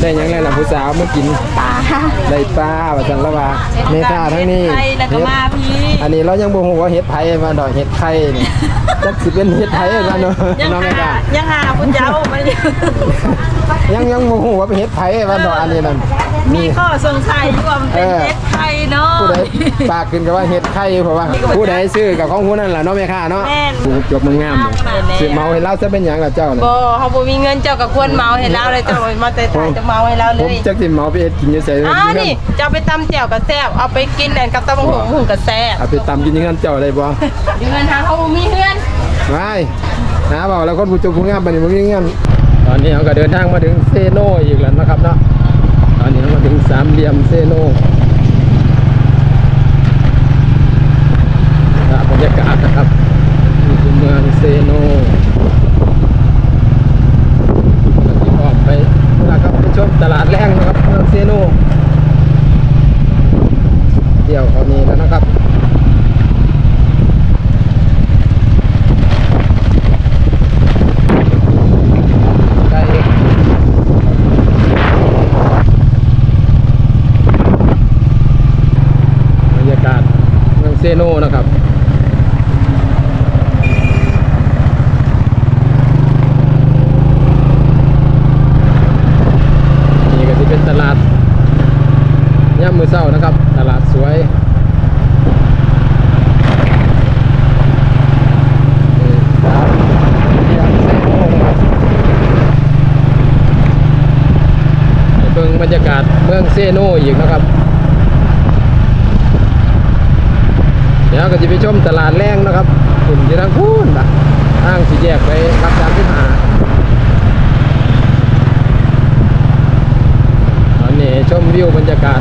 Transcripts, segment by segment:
ได้หยังไงล่ะผู้สาวมากินปลาได้ปลาว่าซั่นละว่าแม่ค้าทั้งนี้ไทยแล้วก็มาพี่อันนี้เรายังบ่ฮู้ว่าเฮ็ดไผมาดอกเฮ็ดไข่นี่จักสิเป็นเฮ็ดไผกันเนาะยังน้องแม่หาค้ายังหาคุณเจ้ามันยังยังโมโหว่าเป็นเฮ็ดไผ่ว่าดอกอันนี้นั่น มีข้อสงสัยอยู่ว่ามันเป็นเฮ็ดไทยเนาะผู้ใดปากขึ้นกับว่าเฮ็ดไข่เพราะว่า ผู้ใดซื้อกับของผู้นั้นล่ะเนาะแม่ค้าเนาะแม่นผู้จบมึงงามเลยซื้อเมาให้เราซะเป็นหยังล่ะเจ้าน่ะบ่เฮาบ่มีเงินเจ้าก็ควรเมาให้เราเลยเจ้ามาแต่ถ่ายจะเมาให้เราเลผมยจักสิเมาไปเฮ็ดกินอยู่ไสอ้าวนี่เจ้าไปตำแจ่วกับแซ่บเอาไปกินแหนกับตำบักหุ่งหุ่งกับแซ่บเอาไปตำกินที่งั้นเจ้าได้บ่อยู่เงินทางเขาบ่มีเฮือนไม่นะบอกแล้วคนผู้จบผู้งามบัดนี้บ่มีเงินตอนนี้เราก็เดินทางมาถึงเซโนอีกแล้วนะครับเนาะ ถึงสามเหลี่ยมเซโนบรรยากาศนะครับนี่คือเมืองเซโนที่ออกไปนะครับไปชมตลาดแรงนะครับเมืองเซโนเที่ยวเขานี้แล้วนะครับใกล้บรรยากาศ เซโนนะครับนี่ก็จะเป็นตลาดย่ามมือเศร้านะครับ ตลาดสวยนี่ครับย่ามเซโน่ครับไปเบิ่งบรรยากาศเมืองเซโนอีกนะครับ เดี๋ยวก็จะไปชม ตลาดแรงนะครับคุณที่ทางพูนนะทางสี่แยกไปรักษาที่หา ตอนนี้ชมวิวบรรยากาศ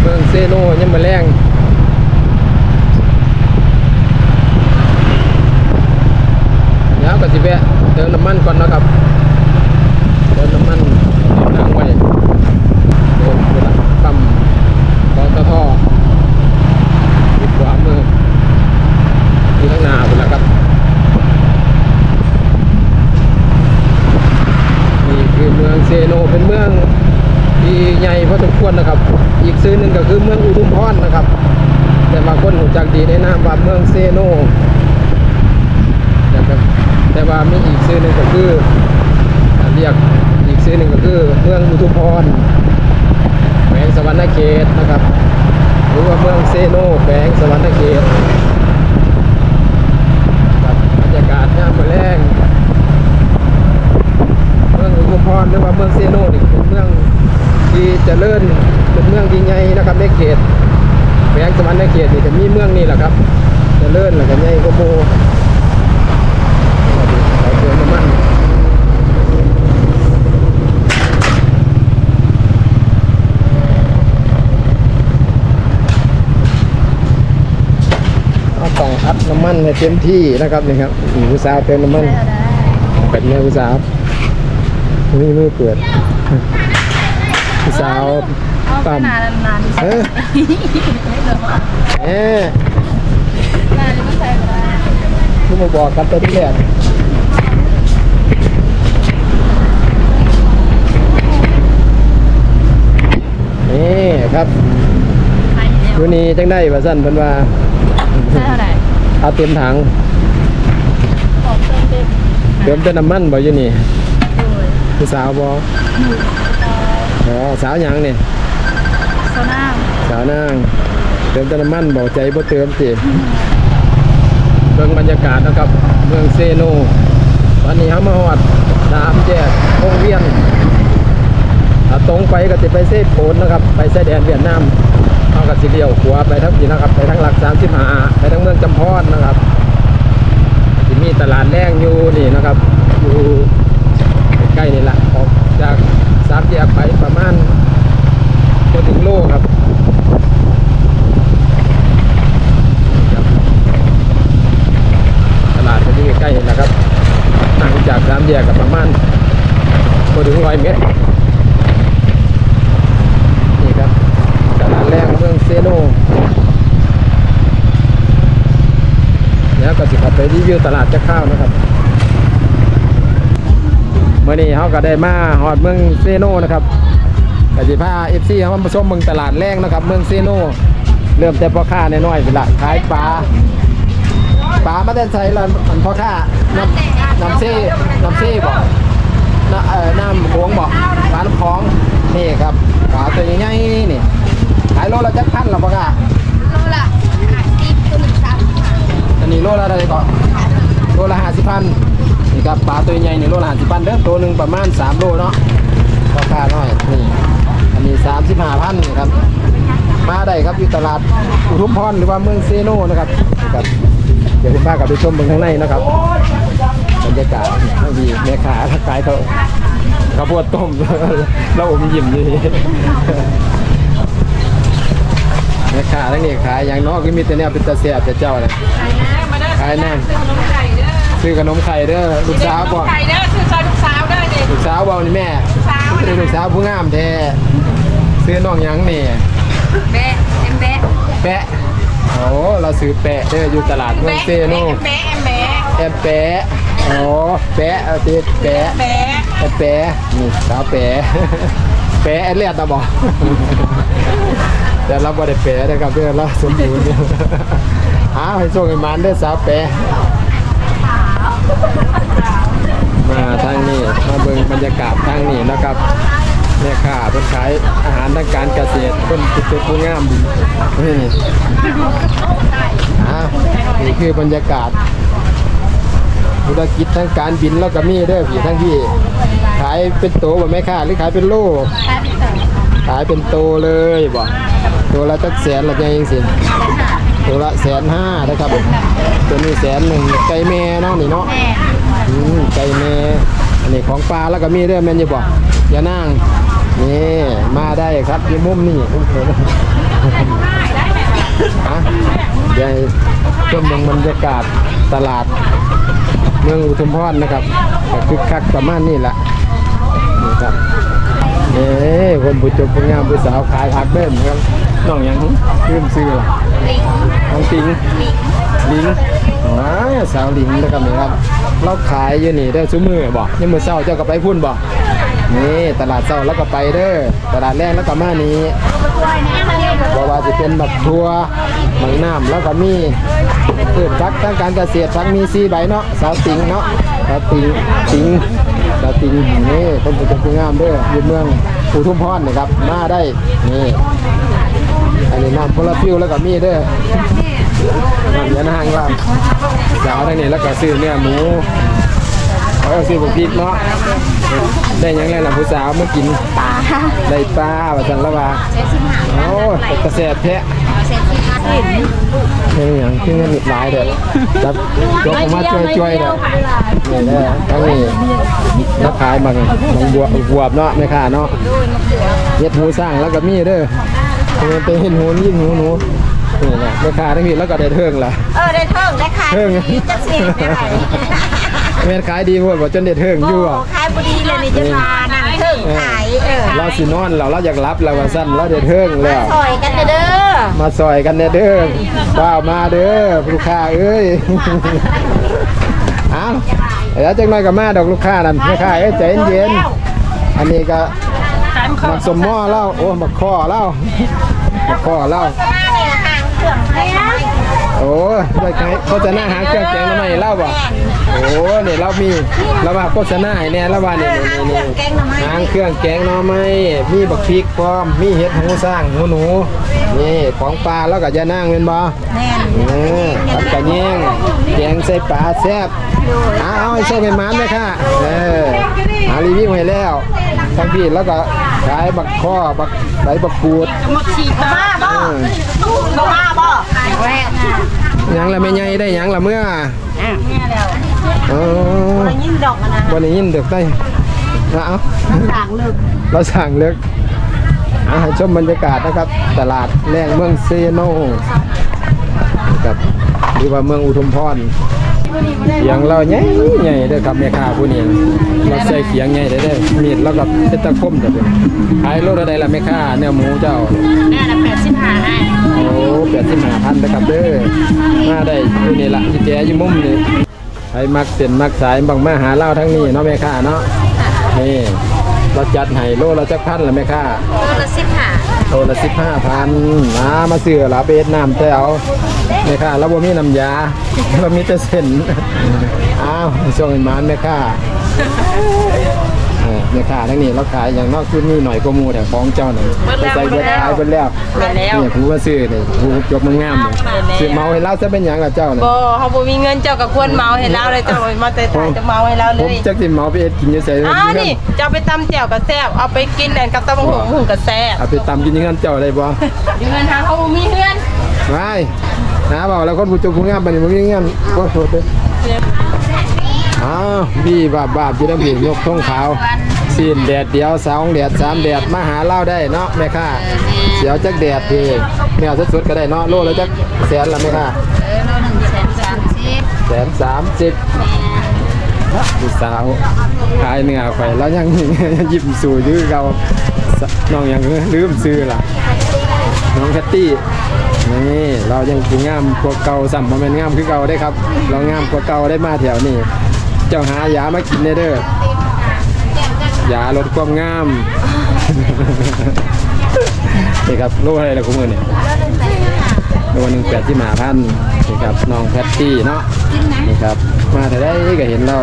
เมืองเซโนยังมาแรงเดี๋ยวก็สิแวะเติมน้ำมันก่อนนะครับเติมน้ำมันทางไว้โดนเวลาปั๊มปตทดีกว่ามือที่ข้างหน้าไปแล้วครับ นี่คือเมืองเซโนเป็นเมืองที่ใหญ่พอสมควรนะครับ อีกซื้อหนึ่งก็คือเมืองอุทุมพรนะครับ แต่บางคนหูจักดีในนามว่าเมืองเซโนนะครับแต่ว่ามีอีกซื้อหนึ่งก็คืออ่าเรียกอีกซื้อหนึ่งก็คือเมืองอุทุมพรแขวงสวรรณเขตนะครับ หรือว่าเมืองเซโนแขวงสวรรณเขตครับบรรยากาศย่ามมื้อแรง เมืองอุทุมพร หรือว่าเมืองเซโนนี่เป็นเมืองที่เจริญเป็นเมืองที่ใหญ่นะครับในเขตแขวงสวรรณเขตนี่จะมีเมืองนี่แหละครับ เจริญแล้วก็ใหญ่กว่าหมู่เราเติมน้ำมันเราต้องอัดน้ำมันให้เต็มที่นะครับนี่ครับนี่ผู้สาวเติมน้ำมันเป็นเนื้อผู้สาว นี่มือเปิดผู้สาวเอาต่ำนานนานเอ๊ะเอ๊ะนานไม่ใส่ก็ได้ที่มาบอกกันแต่ที่แรกนี่ครับใส่เดียวอยู่นี่จังได้ว่าสั้นเพิ่นว่าใส่เท่าไหร่เอาเต็มถังขอบเติมเต็มเติมแต่น้ำมันบ่อยู่นี่โดย ผู้สาวบ่อ๋อสาวหยังนี่โซน่าสาวนางเติมแต่น้ำมันบอกใจบ่เติมสิเบิ่งบรรยากาศนะครับเมืองเซโนตอนนี้เฮามาฮอดสามแยกวงเวียนถ้าตรงไปก็สิไปเซโปนนะครับ ไปชายแดนเวียดนามเฮาก็สิเลี้ยวขวาไปทางนี้นะครับ ไปทางหลัก35ไปทางเมืองจำพรนะครับสิมีตลาดแรงอยู่นี่นะครับ อยู่ใกล้ๆนี่แหละออกจากสามแยกไปประมาณบ่ถึงโลครับ ครับตลาดก็ที่ใกล้ๆนี่แหละครับห่างจากสามแยกกับประมาณพอถึงร้อยเมตร นี่ครับ ตลาดแรกเมืองเซโนแล้วก็สิเขับไปรีวิวตลาดจะข้าวนะครับ เมื่อนี้เขาก็ ได้มาฮอดเมืองเซโนนะครับกสิพาเอฟซีเขามาชมเมืองตลาดแรกนะครับ เมืองเซโนเริ่มแต่พ่อค้าน้อยๆไปละขายปลาปลามาแต่ใส่ละอันพ่อค้าน้ำน้ำเซ่น้ำเซ่บอกน้ำเอ่อน้ำหวงบอกปลาน้ำคลองนี่ครับปลาตัวใหญ่ๆนี่ขายโลละจักพันละพ่อค้าโลละห้าสิบตัวหนึ่งสามสิบห้าอันนี้โลละอะไรก่อนโลละห้าสิบพัน นี่ครับปลาตัวใหญ่นี่โลละห้าสิบพันเด้อตัวหนึ่งประมาณสามโลเนาะราคาน้อยนี่อันนี้สามสิบห้าพันนี่ครับ มาได้ครับอยู่ตลาดอุทุมพรหรือว่าเมืองเซโนนะครับครับเดี๋ยวคุณป้ากลับไปชมเมืองข้างในนะครับบรรยากาศดีแม่ค้าขายเขาข้าวโพดต้มแล้วอมยิ้มอยู่แม่ค้าทั้งนี้ขายอย่างน้อกก็มีแต่เนี่ยเป็นตาเสียบแต่เจ้าเนี่ยขายแน่ ซื้อขนมไข่เด้อลูกสาวบ่ไก่เด้อคือซอยลูกสาวเด้อเด็กลูกสาวบ่นี่แม่สาวเป็นลูกสาวผู้งามแท้ซื้อน้องหยังนี่แบะเอ็มแบะแปะโอ้เราซื้อแปะเด้ออยู่ตลาดเมืองเซโนแม่แม่แอบแปะโอ้แปะเอาติแปะแม่แอบแปะนี่สาวแปะแปะแอดเลียดนะบ่แต่เราบ่ได้แปะนะครับเด้อเราสมบูรณ์อยู่อ้าวให้โชคให้หมานเด้อสาวแปะ มาทางนี้มาเบิ่งบรรยากาศทางนี้นะครับแม่ค้าเพิ่นขายอาหารทางการเกษตรเพิ่นเป็นผู้งามดีนี่อ่านี่คือบรรยากาศธุรกิจทางการบินแล้วก็มีเด้อพี่ทั้งพี่ ขายเป็นโตบ่แม่ค้าหรือขายเป็นโลแปะเป็นตัวขายเป็นโตเลยบ่ตัวละจักแสนละจังจังสิ ตัวละแสนห้านะครับตัวนี้แสนหนึ่งไก่แม่เนาะนี่เนาะอืมไก่แม่อันนี้ของปลาแล้วก็มีเด้อแม่นอยู่บ่อย่านั่งนี่มาได้ครับที่มุมนี่อะเดี๋ยวชมเบิ่งบรรยากาศตลาดเมืองอุทุมพรนะครับคึกคักประมาณนี้แหละนี่ครับนี่คนผู้จบผู้งามผู้สาวขายผักเด่นครับน้องยังลืมซื้อ น้องติงลิงลิงว้าสาวลิงนะครับนี่ครับเราขายอยู่นี่เด้อซุมือบ่ยังมือเช้าเจ้าก็ไปพุ่นบ่นี่ตลาดเช้าแล้วก็ไปเด้อตลาดแรกแล้วก็มานี้บ่ว่าจะเป็นบักทัวหมังน้ำแล้วก็มีพืชพักทางการเกษตรพักมีสีใบเนาะสาวติงเนาะสาวติงติงสาวติงนี่คนผู้ชมผู้งามเด้ออยู่เมืองอุทุมพรนี่ครับมาได้นี่ อันนี้น้ำพลฟิวแล้วก็มีเด้อมันยันห่างล่างสาวทางนี้แล้วก็ซื้อเนื้อหมูเขาก็ซื้อบุกพริกเนาะได้หยังไงล่ะผู้สาวมากินปลาได้ปลาว่าสันละว่าเจ็ดสิบห้าโอ้ยกระแสแพะเจ็ดสิบห้าสิบเป็นหยังคือเงินหลายเด้อจับยกออกมาช่วยๆเด้อนี่เด้อทั้งนี้แล้วขายมาบางบวบบวบเนาะไม่ค่าเนาะเฮ็ดหูสร้างแล้วก็มีเด้อ เป็นเป็นเห็นหูยิ่งหูหนูนี่แหละไม่ค่าทั้งนี้แล้วก็ได้เทิงล่ะ เออได้เทิงได้ขายเทิงจะเสียได้ไหมแม่นขายดีพวดบ่จนได้เทิงอยู่อะ ขายบุรีเลยนี่จะมานั่งเทิงขายเออเราสินอนเราเราอยากรับเราว่าสั้นเราได้เทิงแล้ว ซอยกันเด้อมาซอยกันแน่เด้อว้าวมาเด้อลูกค้าเอ้ยเอาแล้วจังน้อยก็มาดอกลูกค้านั่นลูกค้าเอ้ยใจเย็นๆอันนี้ก็มักสมหม้อเล่าโอ้มักข้อเล่า มักข้อเล่ามาเนี่ยห่างเครื่องไทยนะโอ้ยได้ไงโฆษณาหาเครื่องแกงน้ำมันเล่าบ่โอ้เนี่ยเรามีเรามาโฆษณาให้แน่แล้วว่านี่นี่นี่แกงหางเครื่องแกงหน่อไม้มีบักพริกพร้อมมีเห็ดหูสร้างหูหนูนี่ของปลาแล้วก็ยานั่งเป็นบ่แน่นเออทำกระเนียงแกงใส่ปลาแซ่บเอาเอาให้โชคเป็นมันเลยค่ะเออหารีวิวให้แล้วทั้งพี่แล้วก็ ขายบักข้อบักใบบักกูดหมดฉีกมาบ่เออบ่มาบ่แรกหยังละไม่ใหญ่ได้หยังละเมื่อเนี่ยแล้วเออยิ่งดอกนะวันนี้ยินเด็กได้นะเอาต่างลึกเราสั่งเลือกอาให้ชมบรรยากาศนะครับ ตลาดแรงเมืองเซโนกับหรือว่าเมืองอุทุมพร เขียงเราใหญ่ใหญ่เด้อครับแม่ค้าผู้นี้เราใส่เขียงใหญ่ได้เด้อมีดแล้วก็เป็นตะคมเด้อเป็นขายโลละใดล่ะแม่ค้าเนื้อหมูเจ้าแม่ละแปดสิบห้าให้โอ้แปดสิบห้าพันนะครับเด้อมาได้อยู่นี่ละอยู่แจอยู่มุมนี่ใครมักเส้นมักสายบังมาหาเล่าทั้งนี้เนาะแม่ค้าเนาะนี่เราจัดให้โลละจักพันละแม่ค่าตัวละสิบห้า โลละสิบห้าพันมามาเสือลาเปเอ็ดน้ำแถวเอาแม่ค่ะแล้วบ่มีน้ำยาเรามีแต่เส้นอ้าวส่งให้มานแม่ค่ะ เออแม่ค่าทั้งนี้เราขายอย่างนอกชุดนี้หน่อยก็มูแต่ของเจ้าหน่อยไปใส่เบิดขายเบิดแล้วมาแล้วนี่ผู้ว่าซื้อนี่ผู้จบมันงามนี่ซื้อเมาให้เราซะเป็นหยังล่ะเจ้าน่ะบ่เฮาบ่มีเงินเจ้าก็ควรเมาให้เราเลยเจ้ามาแต่ถ่ายจะเมาให้เราเลผมยจักสิเมาไปเอ็ดกินอยู่ไสอ้าวนี่เจ้าไปตำแจ่วกับแซ่บเอาไปกินแอนกับตำบักหุ่งหุ่งกับแซ่บเอาไปตำกินอยังงั้นเจ้าได้บ่อยู่เงินทางเขาบ่มีเงินไม่นะบอกแล้วคนผู้จบผู้งามบัดนี้บ่มีเงินก็โทษเด้อ อ้าวบี้บาบบาบอยู่นำพี่ยกทงขาวซีนแดดเดียวสองแดดสามแดดมาหาเราได้เนาะแม่ค่าเสียวจักแดดพี่แม่เอาสดๆก็ได้เนาะโลละจักแสนละแม่ค่าเออโลหนึ่งแสนสามสิบแสนสามสิบผู้สาวขายเนื้อไข่แล้วยังยิ้มสู่ยื้อเราน้องยังลืมซื้อล่ะน้องแคตตี้นี่เรายังคืองามกว่าเก่าสัมมาเป็นงามคือเก่าได้ครับ เรางามกว่าเก่าได้มาแถวนี้ เจ้าหายามากินได้เด้อยาลดความงามนี่ครับโลอะไรล่ะคุณมือเนี่ยโลหนึ่งแปดที่หมาพันนี่ครับน้องแพตตี้เนาะนี่ครับมาแต่ได้ก็เห็นเรา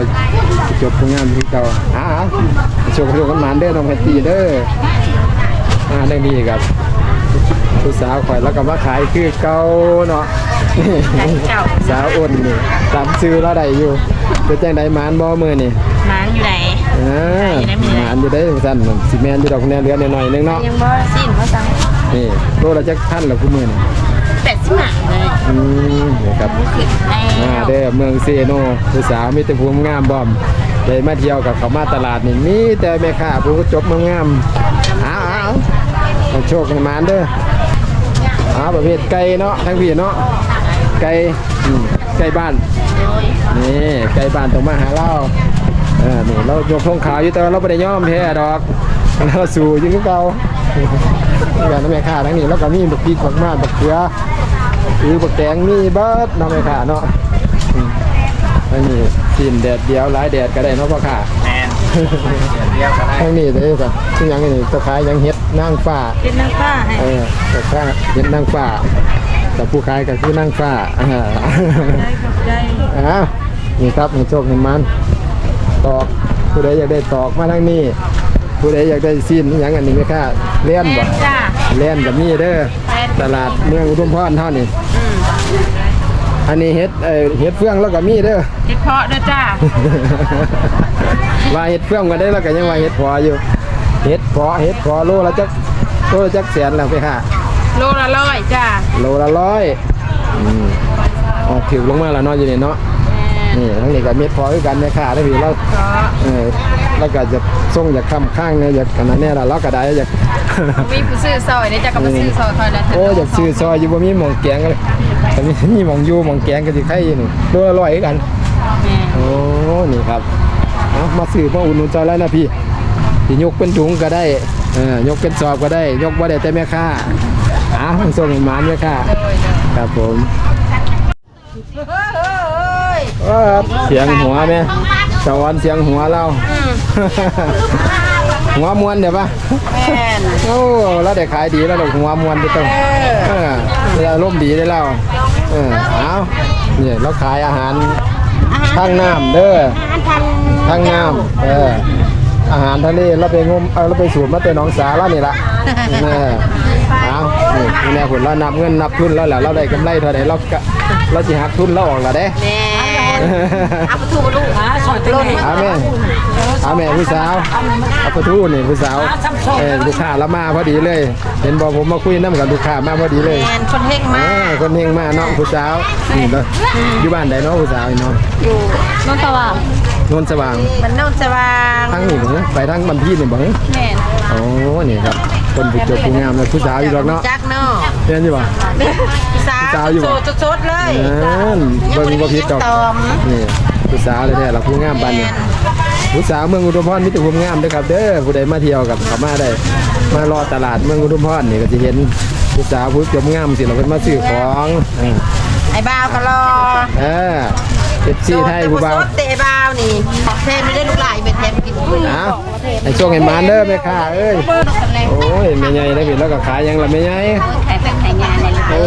จบงามคือเก่าอ้าโชว์กระโดดกันมานเด้อน้องแพตตี้เด้ออ่าได้ดีครับผู้สาวข่อยแล้วก็มาขายคือเก่าเนาะ สาวอ้นนี่ตามซื้อแล้วได้อยู่เป็นจังไดหมานบ่มื้อนี่มานอยู่ไหนอ่าหมานอยู่ได้ซั่นนั่นสิแม่นอยู่ดอกแน่เหลือหน่อยๆนึงเนาะยังบ่สิ้นบ่สั่งนี่โลละจักพันละคู่มื้อนี่แปดสิบห้าเลยอืมนี่ครับแล้มาวเด้อเมืองเซโนผู้สาวมีแต่ผู้งามบ่อมได้มาเที่ยวกับเขามาตลาดนี่มีแต่แม่ค้าผู้จบงามๆอ้าวๆเอาโชคให้หมานเด้ออ้าวประเภทไก่เนาะทั้งพี่เนาะ ไก่อืมไก่บ้านนี่ไก่บ้านต้องมาหาเราเออนี่เรายกธงขาวอยู่แต่ว่าเราไม่ได้ยอมแพ้ดอกเราสู้อยังคือเก่าอย่างน้ำแม่ข่าทั้งนี้แล้วก็มีบักพริกบักมาดบักเขือหรือบักแตงมีเบิดน้ำแม่ข่าเนาะอืมอันนี้กินแดดเดียวหลายแดดก็ได้เนาะพ่อข่าแมนเดียวก็ได้ทั้งนี้เลยป่ะที่ยังนี่ตะขายยังเฮ็ดนางฟ้าเป็นนางฟ้าให้เออแต่ข้าเห็นนางฟ้า แต่ผู้ขายก็คือนางฟ้าอ่าได้อ้าวนี่ครับมีโชคเห็นมันตอกผู้ใดอยากได้ตอกมาทางนี้ ผู้ใดอยากได้สิ้นอหย่างอันนี้ไหมค่ะเล่นบ่จ้าเล่นกับมีเด้อตลาดเมืองอุดมพรเท่านี้อันนี้เฮ็ดเอ่อเฮ็ดเฟืองแล้วก็มีเด้อเฮ็ดเพาะเด้อจ้าว่าเฮ็ดเฟืองก็ได้แล้วก็ยังว่าเฮ็ดพออยู่เฮ็ดพอเฮ็ดพอโลละจักโลละจักแสนแล้วไปค่ะ โลละร้อยจ้าโลละร้อยอืมออกถือลงมาแล้วเนาะอยู่นี่เนาะนี่ทั้งนี้ก็เม็ดพอคือกันแม่ค้าได้พี่เราเออแล้วก็จะส่งจากคำข้างเนี่ยอยากขนาดเนี้ยละเราก็ได้อยากมีผู้ซื้อซอยเดี๋ยวจะก็มาซื้อซอยคอยละโอ้อยากซื้อซอยอยู่บ่มีหม่องแกงเลยแต่มีมีหม่องอยู่หม่องแกงก็สิไข่อยู่นี่ตัวอร่อยคือกันโอ้นี่ครับเอามาซื้อมาอุ่นหนุนใจแล้วนะพี่สิยกเป็นถุงก็ได้เออยกเป็นสอบก็ได้ ยกบ่ได้แต่แม่ค้า อ้าวส่งให้หมานแม่ค้าครับผมเออเสียงหัวแม่สวรรค์เสียงหัวเราหัวมวนเดี๋ยวปะแม่นโอ้เราได้ขายดีแล้วเราหัวมวนไปต้องเออเราร่มณ์ดีได้แล้วเออเอาเนี่ยเราขายอาหารทางน้ำเด้อทางน้ำเอออาหารทะเลเราไปงมเอาเราไปสูบมาแต่หน้องสาแล้วนี่ละเออเอา นี่นี่แน่ผลเรานับเงินนับทุนแล้วแหละเราได้กำไรเท่าไหร่เราก็เราจะหักทุนเราออกและเด้แม่เอาประตูมาลูกหาซอยต้นเอาแม่เอาแม่ผู้สาวเอาประตูนี่ผู้สาวเออลูกค้าเรามาพอดีเลย เห็นบอกผมมาคุยน้ำกับลูกค้ามาพอดีเลยแม่นคนเฮงอ่ามากคนเฮงมาเนาะผู้สาวนี่เนาะอยู่บ้านใดเนาะผู้สาวนี่เนาะอยู่นนทว่างนนท์สว่างมันโนนสว่างทั้งนี่เบิ่งไปทั้งบันพี่นี่เบิ่งแม่นโอ้นี่ครับ คนผู้จบผู้งามเลยผู้สาวอยู่ดอกเนาะจักเนาะเห็นอยู่ป่ะสาวสาวอยู่โสบ่ดสดๆเลยนั่นเบิ่งบ่ผิดดอกนี่ผู้สาวเลยแท้ล่ะผู้งามบ้านนี่ผู้สาวเมืองอุดมพรมีแต่ความงามเด้อครับเด้อผู้ใดมาเที่ยวกับเขามาได้มารอตลาดเมืองอุดมพรนี่ก็จะเห็นผู้สาวผู้จบงามสิเราเป็นมาซื้อของเออไอ้บ่าวก็รอเออ เอฟซีไทยผู้บ่าวโสดแต่ไอ้บ่าวนี่เทมไม่ได้ลูกหลายเป็นเทมกินอ้าวไอ้ช่วงไอ้มานเด้อแม่ค้าเอ้ยโอ้ยแม่ใหญ่ได้ผิดแล้วก็ขายหยังล่ะแม่ใหญ่ขายเป็นขายงานเลยล่ะโอ้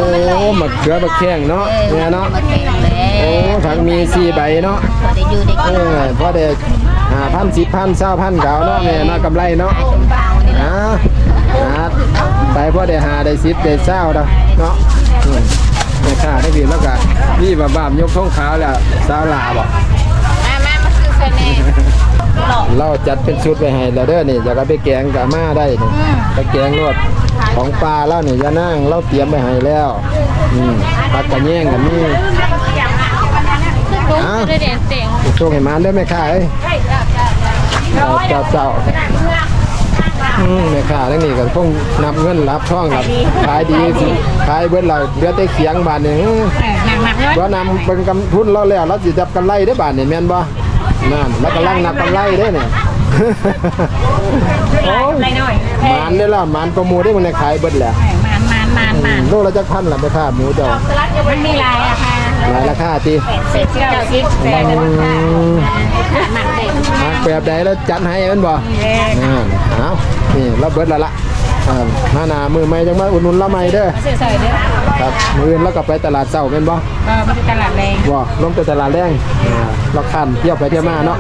มะเขือมะแข้งเนาะเนี่ยเนาะมาเก่งเลยโอ้ผักมีสี่ใบเนาะพอได้อยู่ได้เอกินอพอได้ห้าพันสิบพันเศร้าพันเก่าเนาะแม่เนาะกำไรเนาะชมเปล่านี่อ่าอ่าไปพอได้หาได้สิบได้เศร้าเนาะเนาะ อืมแม่ค้าได้ผิดแล้วก็นี่บาบามยกท้องขาวแล้วสาวลาบอกมามามาซื้อเสน่ห์เราจัดเป็นชุดไปให้แล้วเด้อนี่อยากเอาไปแกงกับมาได้นี่ไปแกงรวดของปลาแล้วนี่อยานั่งเราเตรียมไปให้แล้วอืมผักกระแยงกับนี่อ้าวได้เด่นเต่งช่วงให้มันเด้อแม่ค้าเอ้ยเอาเจ้าเจ้า อืมแม่ค้าทั้งนี้ก็คงนับเงินรับท่องรับขายดีสิขายเบิดเราเหลือแต่เขียงบาทนี่อื้อหนักๆเลยว่านำเป็นกำทุนเราแล้วเราสิจับกำไรได้อบาทนี่แม่นบ่นั่นแล้วกำลังนับกำไรได้เนี่ยโอ้ยไรหน่อยหมานได้ละหมานประมูได้มันในขายเบิดแหละมันมันมันมันโลละจักพันละแม่ค้าหมูเจ้ามันมีลายอะค่ะหลายราคาติเศษเก้าสิบแปดอืมหนักเด็กหาก แบบใดแล้วจัดให้แม่นบ่นั่นเอานี่เราเบิดและละอ่าหน้าหนามือใหม่จังมาอุดหนุนเราใหม่เด้อซื้อใส่เด้อครับมืออื่นแล้วก็ไปตลาดเช้าแม่นบ่ก็มันจะตลาดแรงบ่ลงไปตลาดแรงอ่าเราคันเที่ยวไปเที่ยวมาเนาะ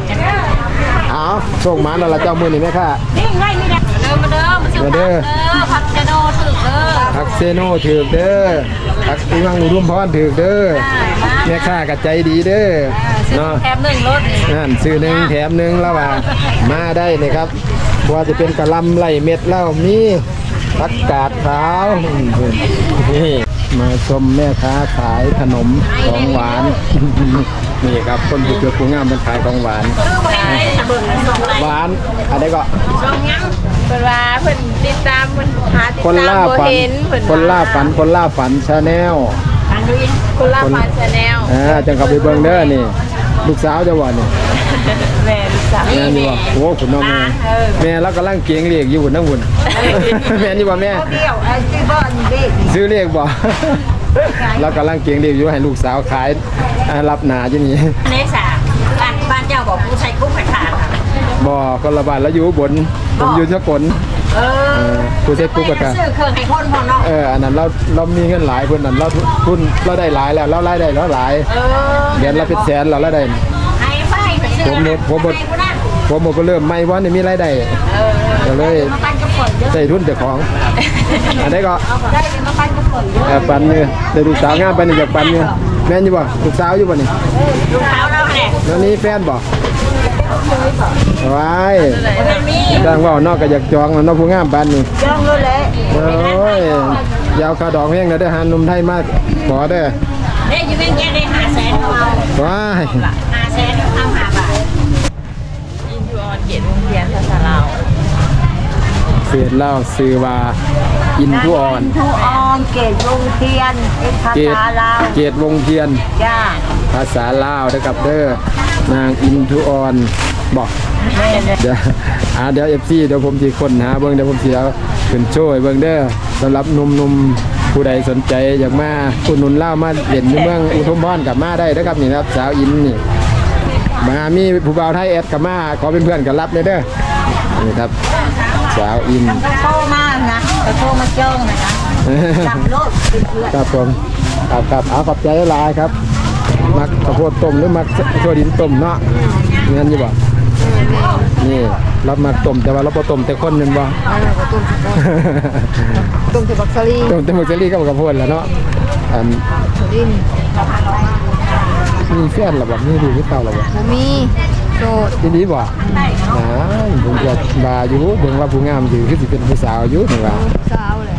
เอาโชคหมาแล้วล่ะเจ้ามือนี่แม่ค้านี่ไงนี่แหละ เดิมมาเดิมมาซื้อมาเด้ผัอกเด้อผักชะโนถึกเด้อพักเซโนถือกเด้อพักอีวังอุดมพรถือกเด้อแม่ค้าก็ใจดีเด้อเนาะแถมหนึ่งรถนั่นซื้อหนึ่งแถมหนึ่งแล้วว่ามาได้เลยครับบัวจะเป็นกะหลำไหลเม็ดแล้วมีผักกาดขาวนี่มาชมแม่ค้าขายขนมของหวานนี่ครับคนผู้เกือบผู้งามมันขายของหวานหวานอะไรก็เพิ่นว่าเพิ่นติดตามเพิ่นหาติดคนตามล่าบ่ฝัน เห็นเพิ่นคนล่าฝัน คนล่าฝันชาแนลคนล่าฝันชาแนลอ่าจังเขาไปเบิ่งเด้อนี่ ลูกสาวเจะว่านี่แม่ลูกสาวแม่นี่ว่าโอ้คุณน้องแม่แม่เรากำลังเกียงเรียกอยู่หุ่นนั่งหุ่นแม่นี่ว่าแม่ เดียวไอ้ที่บ้านเด็กซื้อเรียกบ่เรากำลังเกียงเรียกอยู่ให้ลูกสาวขายอ่ารับหนาจังนี้เนสาบ้านบ้านเจ้าบอกผู้ใช้กุ้งไข่ขาด บ่คนละบ้านแล้วอยู่อุบนผมอยู่สกลเออเออผู้เซ็ตปุ๊กกะซื้อเครื่องให้คนพอเนาะเอออันนั้นเราเรามีเงินหลายเพิ่นนั้นเราทุนเราได้หลายแล้วเรารายได้เราหลายเออเดือนละเป็นแสนเรารายได้ให้ไปไปซื้อผมหมดผมหมดผมหมดก็เริ่มไม่ว่านี่มีรายได้ก็เลยปั้นกับฝนเยอะใส่ทุนเจ้าของอันนี้ก็ได้มาปั้นกับฝนเยอะแอบปันเนี่ยได้ลูกสาวงามไปนี่อยากปันเนี่ยแม่นอยู่บ่ลูกสาวอยู่บ่นี่ลูกเท้าเราแหละแล้วนี่แฟนบ่ ว้ายมันมีดังเว่านอกก็อยากจองแล้วเนอกผู้งามปานนี่จ้องเลยแหละโอ้ยอยาวขาดอกเพลงแล้วเด้อหาหนุ่มไทยมาขอเด้อได้อยู่เป็นแค่ได้หาแสนเอาว้ายหาแสนเอาหาบาทอินทูออนเกตวงเวียนภาษาลาวเสียดเล่าซื้อว่าอินทุออนทูออนเกตวงเทียนเป็นภาเกตษาลาวเกตวงเทียนจ้าภาษาลาวนะครับเด้อนางอินทุออน บอกเดี๋ยวอ่าเดี๋ยวเอฟซีเดี๋ยวผมสีคนหาเบิ่งเดี๋ยวผมสีเอาขึ้นโช่วยเบิ่งเด้อสำหรับหนุ่มๆผู้ใดสนใจอยากมาอุดหนุนเหล่ามาเด่นในเมืองอุทุมพรกับมาได้นะครับนี่นะครับสาวอินนี่มามีผู้บ่าวไทยแอดกับมาขอเป็นเพื่อนกันรับเลยเด้อนี่ครับสาวอินโทรมานะจะโทรมาเจ้งนะคะจำโลดเป็นเพื่อนครับผมครับครับเอาขอบใจหลายครับ มักข้าวโพดต้มหรือมักถั่วดินต้มเนาะเงี้ยอยู่บ่ นี่รับมาต้มแต่ว่าเราบ่ต้มแต่คนนึงบ่ตรงที่บักซารีต้มแต่หมึกเจลี่ก็บ่ข้าวโพดแหล้วเนาะอันดินมีแฟนหรอบ่มีดูมีเต่าหรอบ่บ่มีโสดทีนี้บ่นะผมจะว่าอยู่เบิ่งว่าผู้งามอยู่คือสิเป็นผู้สาวอยู่นี่ว่าสาวเลย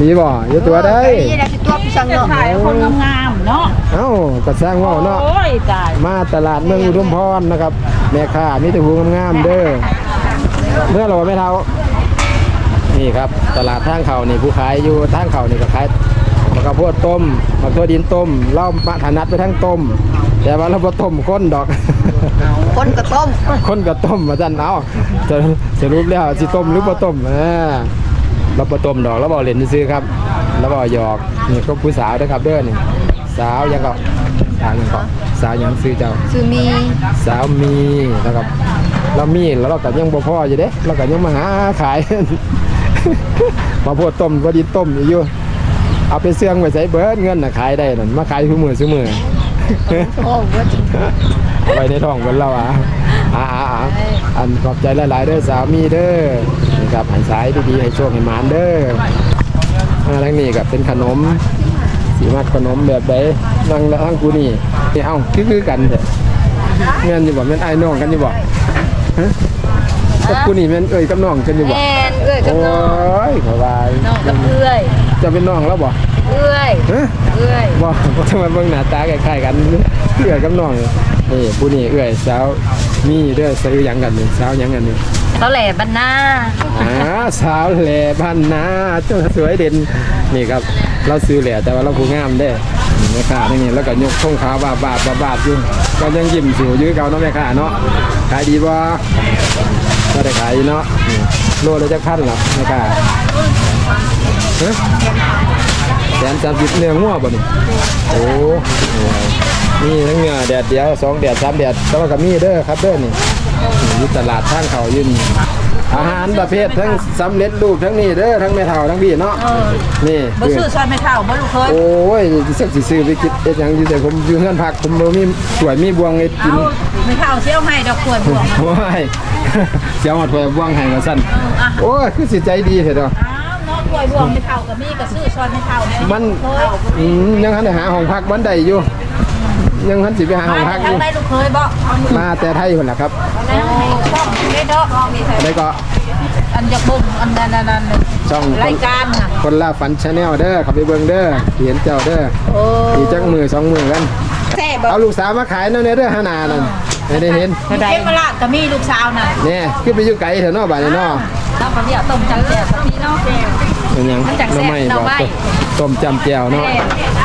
ทีนี้บ่อยู่ตัวได้ นี่แหละที่ตัวพี่สังเนาะถ่ายคนงามเนาะเอ้าก็สร้างเว้าเนาะ โอ้ยตายมาตลาดเมืองอุดมพรนะครับ แม่ค้ามีแต่ผู้งามๆเด้อเมื่อเราไม่เท่า นี่ครับ ตลาดทางเขานี่ผู้ขายอยู่ทางเขานี่ก็ขายมะกระโพดต้มมะทั่วดินต้มเล่ามาถนัดไปทั้งต้ม แต่ว่าเราบ่ต้มข้นดอก คนกระต้มคนก็ต้มมาจันเอาจะจะรูปแล้วสิต้มหรือบ่ต้มอ่า เราบ่ต้มดอกเราบ่เล่นซื้อๆครับเราบ่หยอกนี่ก็ผู้สาวเด้อครับเด้อนี่สาวยังก็สาวยังก็สาวยังซื้อเจ้าคือมีสาวมีนะครับเรามีแล้วเราก็ยังบ่พออยู่เด้เราก็ยังมาหาขายมาพวดต้มก็ดีต้มอยู่เอาไปเสื่องไปใส่เบิร์ดเงินน่ะขายได้นั่นมาขายทุกมือทุกมือโอ้ว่าจริงเอาไว้ในท้องเพิ่นเราอะอ่าอ่าอ่าอันขอบใจหลายๆเด้อสามีเด้อ นะครับให้สายดีๆให้โชคให้หมานเด้ออ่าทั้งนี้ก็เป็นขนมสีมัดขนมแบบใดนั่งแล้วทั้งกูนี่นี่เอ้าคือคือกันเถอะแม่นอยู่บ่แม่นไอ้ายน้องกันอยู่บ่ฮะกับกูนี่แม่นเอ้ยกับน้องกันอยู่บ่แอนเอ้ยกับโอ้น้องยขอบายน้องกับเอ้ยจะเป็นน้องแล้วบ่เอ้ยฮะ เอ้ยบ่บ่ทำไมเบิ่งหน้าตาคล้ายๆกันเอื้อยกับน้องนี่ผู้นี่เอื้อยสาว มีเด้อซื้อหยังกันนี่สาวหยังกันนี่เขาแหล่บ้านหน้าอ่าสาวแหล่บ้านนาเจ้าสวยเด่นนี่ครับ เราซื้อแหล่แต่ว่าเราผู้งามเด้นี่แม่ค้านี่แล้วก็ยกทงขาวบาบบาบบาบบาบอยู่ก็ยังยิ้มสู่อยื้อเก่าเนาะแม่ค้าเนาะขายดีบ่ก็ได้ขายอยู่เนาะนี่โลละจักพันเหรอแม่ค้าฮะแสนสามสิบเนื้องัวบ่นี่โอ้โห นี่ทั้งเนื้อแดดเดียวสองแดดสามแดดแต่ว่าก็มีเด้อครับเด้อนี่อยู่ตลาดทางเขายืนอาหารประเภททั้งสำเร็จรูปทั้งนี้เด้อทั้งแม่เฒ่าทั้งพี่เนาะนี่บ่ซื้อซอยไม่เท่าบ่ลูกเคยโอ้ยสักสิซื้อไปกินเอ็ดหยังอยู่แต่ผมอยู่เฮือนพักผมบ่มีสวยมีบวงให้กินเอาไม่เท่าเสี้ยวให้ดอกกล้วยบวงโอ้ยเสียวหมดถ้วยบวงให้ว่าซั่นโอ้ยคือสิใจดีเถิดเนาะอ้าวน้องกล้วยบวงไม่เท่ากับมีก็ซื้อซอยไม่เท่าเนี่ยมันอืมยังทันได้หาห้องพักมันได้อยู่ ยังทันสิไปหาห้องพักอทางยู่ได้ลูกเคยบ่มาแต่ไทยพุ่นล่ะครับแล้วช่องได้ดอกมีใครได้ก็อันจะเบิ่งอันนั้นนั้นช่องรายการน่ะคนล่าฝันชาแนลเด้อเข้าไปเบิ่งเด้อเห็นเจ้าเด้อโอ้อีกจักมือสองมือกัน แซ่บเอาลูกสาวมาขายเนาะเนี่ยเด้อหาหนานั่นไม่ได้เห็นเทพราชก็มีลูกสาวน่ะเนี่ยขึ้นไปอยู่ไกลเถอะเนาะบ้านนี้เนาะแล้วก็เดี๋ยวต้มจังแจ่วกับพี่น้องเป็นหยังมันจักหแซ่น่อบไม้หน่บออกไม้ต้มจำแจ่วเนาะ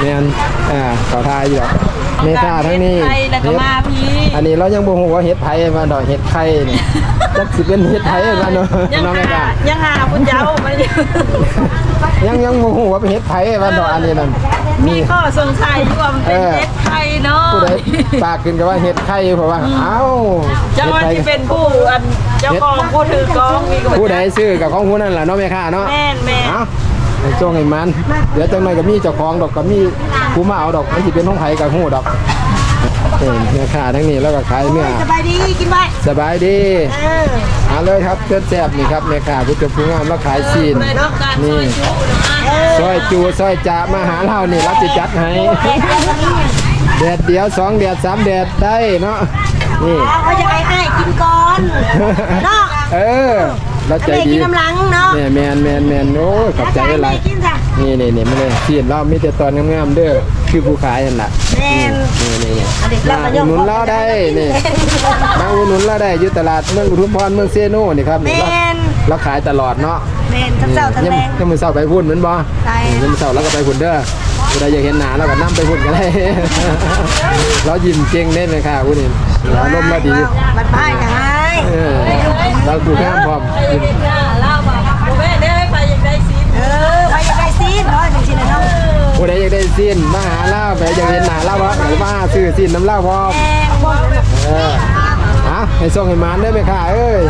แม่นอ่าขอทายอยู่ดอก เมตาทั้งนี้ไทยแล้วก็มาพี่อันนี้เรายังบ่ฮู้ว่าเฮ็ดไผมาดอกเฮ็ดไข่นี่จักสิเป็นเฮ็ดไผมาเนาะยังน้องแม่หาตายังหาคุณเจ้ามันอยู่ยังยังบ่ฮู้ว่าเป็นเฮ็ดไผมาดอกอันนี้นั่นมีนี่ข้อสงสัยอยู่ว่ามันเป็นเออเฮ็ดไทยเนาะผู้ใดปากขึ้นก็ว่าเฮ็ดไข่เพราะว่าเอ้าเจ้าเฮ็ดว่าไข่ที่เป็นผู้อันเจ้าของผู้ถือกองมีกับผู้ใดซื้อกับของผู้นั้นล่ะเนาะแม่ค้าเนาะแม่นแม่นเอา ในช่วงให้มันเดี๋ยวจังหน่อยก็มีเจ้าของดอกก็มีผู้มาเอาดอกมันสิเป็นของไผกับหูดอกเออแม่ค้าทั้งนี้แล้วก็ขายเนื้อสบายดีกินไปสบายดีเออเอาเลยครับเจ้าแซ่บนี่ครับแม่ค้าผู้เจ้าผู้งามแล้วขายซีนเลยเนาะการนี่ซอยจูซอยจะมาหาเรานี่รับจะจัดให้แดดเดียวสองแดดสามแดดได้เนาะนี่เอาจะให้อ้ายกินก่อนเนาะเออ เราใจแม่ดีกินน้ำลังเนาะแม่แมนแมนแมนโอ้ยขอบใจหลายกินจ้ะนี่นี่นี่มาเลยซีนเรามีแต่ตอนงามๆเด้อคือผู้ขายนั่นแหละแม่นนี่นี่นี่อันนี้เรามาก็อุยดกหนุนเราได้นี่มาอุดหนุนเราได้อยู่ตลาดเมืองอุทุมพรเมืองเซโน่นี่ครับแมนี่เรานเราขายตลอดเนาะแมนทั้งเจ้าทั้งยังแรงยังมือเศร้าไปพุ่นเหมือนบ่ใช่ยังมือเศร้าแล้วก็ไปพุ่นเด้อผู้ใดอยากเห็นหน้าเราก็นั่ไปพุ่นก็ได้เรายิ้มเก่งเน่นเลยค่ะอุ้นี่อารมณ์เราดีบัดบ้านกันให้ เออเราดูงามพร้อมเล่าบ่แม่ได้ไปยังได้ซีนเออไปยังได้ซีนเนาะจริงๆเนาะผู้ใดอยากได้ซีนมาหาเราไปอยากเห็นหน้าเราบ่หรือมาซื้อซีนน้ำเล่าพร้อมแม่บ่เอออะให้ส่งให้มานได้ไหมค่ะเอ้ย